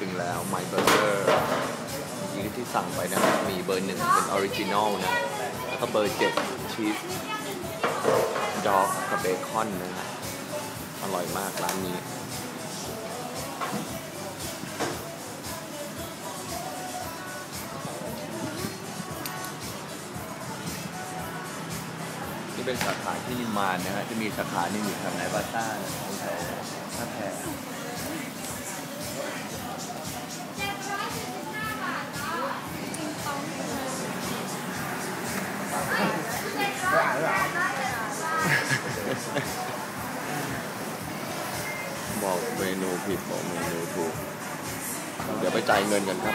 ถึงแล้วไมเบอร์เกอร์ยีที่สั่งไปนะมีเบอร์หนึ่งเป็นออริจินอลนะ แล้วก็เบอร์เจ็ดชีสดอกกับเบคอนนะฮะอร่อยมากร้านนี้ นี่เป็นสาขาที่นิมมานนะฮะ จะมีสาขาหนึงอยู่แถวไหนบาซ่านะแถวท่าแพบอกเมนูผิดบอกเมนูถูก เดี๋ยวไปจ่ายเงินกันครับ